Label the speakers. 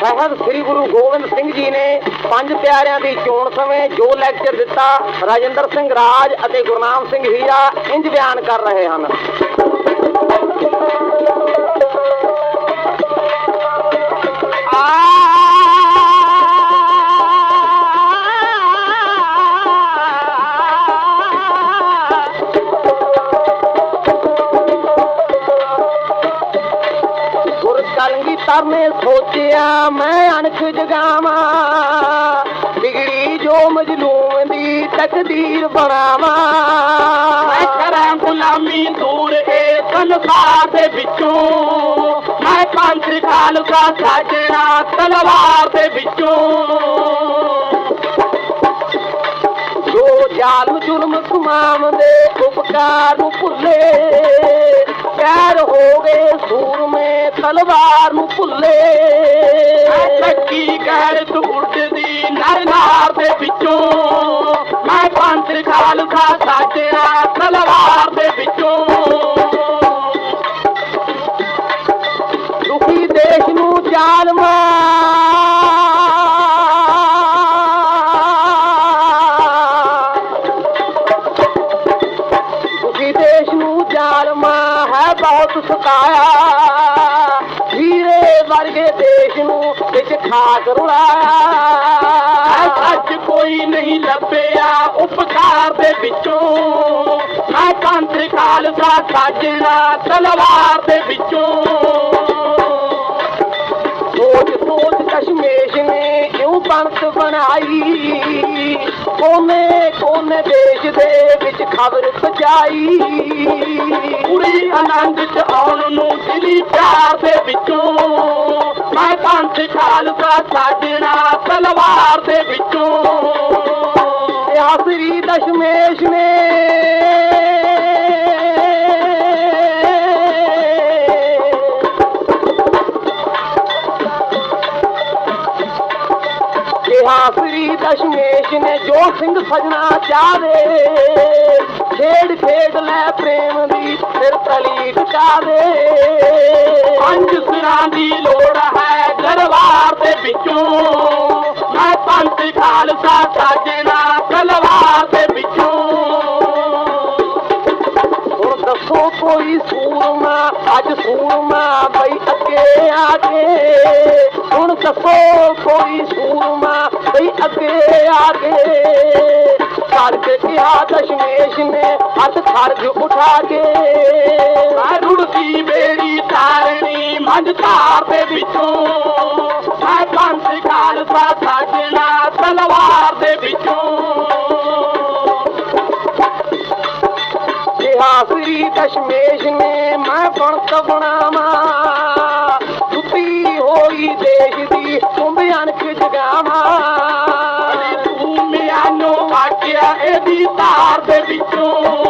Speaker 1: ਸਾਹਿਬ ਸ੍ਰੀ ਗੁਰੂ ਗੋਬਿੰਦ ਸਿੰਘ ਜੀ ਨੇ ਪੰਜ ਪਿਆਰਿਆਂ ਦੀ ਚੋਣ ਸਮੇਂ ਜੋ ਲੈਕਚਰ ਦਿੱਤਾ, ਰਾਜਿੰਦਰ ਸਿੰਘ ਰਾਜ ਅਤੇ ਗੁਰਨਾਮ ਸਿੰਘ ਹੀਰਾ ਇੰਜ ਬਿਆਨ ਕਰ ਰਹੇ ਹਨ। ਤਰਨੇ ਸੋਚਿਆ ਮੈਂ ਅਣਖ ਜਗਾਵਾਂ। ਬਿਗੜੀ ਜੋ ਮਜਲੂਮ ਦੀ ਤਕਦੀਰ ਬਣਾਵਾਂ।
Speaker 2: ਮੈਂ ਕਰਾਂ ਗੁਲਾਮੀ ਦੂਰ ਏ ਸੰਸਾਰ ਦੇ ਵਿੱਚੋਂ। ਮੈਂ ਪੰਥ ਖਾਲਸਾ ਸਾਜਣਾ ਤਲਵਾਰ ਦੇ ਵਿੱਚੋਂ।
Speaker 1: ਜੋ ਜ਼ਾਲਮ ਜ਼ੁਲਮ ਤਮਾਮ ਦੇ ਉਪਕਾਰ ਨੂੰ ਭੁੱਲੇ। ਪੈਰ ਹੋ ਗਏ ਸੂਰਮੇ ਤਲਵਾਰ ਨੂੰ ਭੁੱਲੇ
Speaker 2: ਮੈਂ ਸੱਚੀ ਗੈਰਤ ਉੱਡਦੀ ਨਰ ਨਾਰ ਦੇ ਵਿੱਚੋਂ ਮੈਂ ਪੰਥ ਖਾਲਸਾ ਸਾਜਣਾ ਤਲਵਾਰ ਦੇ ਵਿੱਚੋਂ
Speaker 1: ਦੁਖੀ ਦੇਸ਼ ਨੂੰ ਜ਼ਾਲਮਾ ਦੁਖੀ ਦੇਸ਼ ਨੂੰ ਜ਼ਾਲਮਾ ਹੈ ਬਹੁਤ ਸਤਾਇਆ ਹੀਰੇ ਵਰਗੇ ਦੇਸ਼ ਨੂੰ ਵਿੱਚ ਖਾਕ
Speaker 2: ਐ
Speaker 1: ਰੁਲਾਇਆ
Speaker 2: ਸੱਚ ਕੋਈ ਨਹੀਂ ਲੱਭਿਆ ਉਪਕਾਰ ਦੇ ਵਿੱਚੋਂ। ਮੈਂ ਪੰਥ ਖਾਲਸਾ ਸਾਜਣਾ ਤਲਵਾਰ ਦੇ ਵਿੱਚੋਂ।
Speaker 1: ਸੋਚ ਸੋਚ ਕਸ਼ਮੇਸ਼ ਨੇ ਕਿਉਂ ਪੰਥ ਬਣਾਈ? ਕੋਨੇ ਕੋਨੇ ਦੇਸ਼ ਦੇ ਖਬਰ ਪਹੁੰਚਾਈ
Speaker 2: ਪੂਰੀ ਆਨੰਦ ਚ ਆਉਣ ਨੂੰ ਦਿਲੀ ਪਿਆਰ ਦੇ ਵਿੱਚੋਂ। ਮੈਂ ਪੰਥ ਖਾਲਸਾ ਸਾਜਣਾ ਤਲਵਾਰ ਦੇ ਵਿੱਚੋਂ।
Speaker 1: ਤੇ ਆਸਰੀ ਦਸ਼ਮੇਸ਼ ਨੇ ਕਿਹਾ ਦਸ਼ਮੇਸ਼ ਨੇ ਜੋ ਸਿੰਘ ਸਜਣਾ ਚਾਵੇ ਖੇਡ ਖੇਡ ਲੈ ਪ੍ਰੇਮ ਦੀ ਫਿਰ ਤਲੀ ਟਿਕਾਵੇ
Speaker 2: ਪੰਜ ਸਿਰਾਂ ਦੀ ਲੋੜ ਹੈ ਦਰਬਾਰ ਦੇ ਵਿੱਚੋਂ। ਮੈਂ ਪੰਥ ਖਾਲਸਾ ਸਾਜਣਾ ਤਲਵਾਰ ਦੇ ਵਿੱਚੋਂ।
Speaker 1: ਹੁਣ ਦੱਸੋ ਕੋਈ ਸੂਰਮਾ, ਅੱਜ ਸੂਰਮਾ ਆ ਕੇ ਹੁਣ ਦੱਸੋ ਕੋਈ ਸੂਰਮਾ ਬਈ ਅੱਗੇ ਆ ਕੇ ਕਰ ਕੇ ਕਿਹਾ ਦਸ਼ਮੇਸ਼ ਨੇ ਹੱਥ ਖਰਜ ਉਠਾ ਕੇ।
Speaker 2: ਰੁੜਦੀ ਮੇਰੀ ਤਾਰਣੀ ਮੰਝ ਧਾਰ ਦੇ ਵਿੱਚੋਂ
Speaker 1: ਕਸ਼ਮੇਸ਼ ਨੇ ਮੈਂ ਬਣਤ ਬਣਾਵਾਂ। ਸੁੱਤੀ ਹੋਈ ਦੇਸ਼ ਦੀ ਤੁੰਬ ਅਣਖ ਜਗਾਵਾਂ
Speaker 2: ਤੂੰ ਮਿਆਨੋ ਆਖਿਆ ਇਹਦੀ ਤਾਰ ਦੇ ਵਿੱਚੋਂ।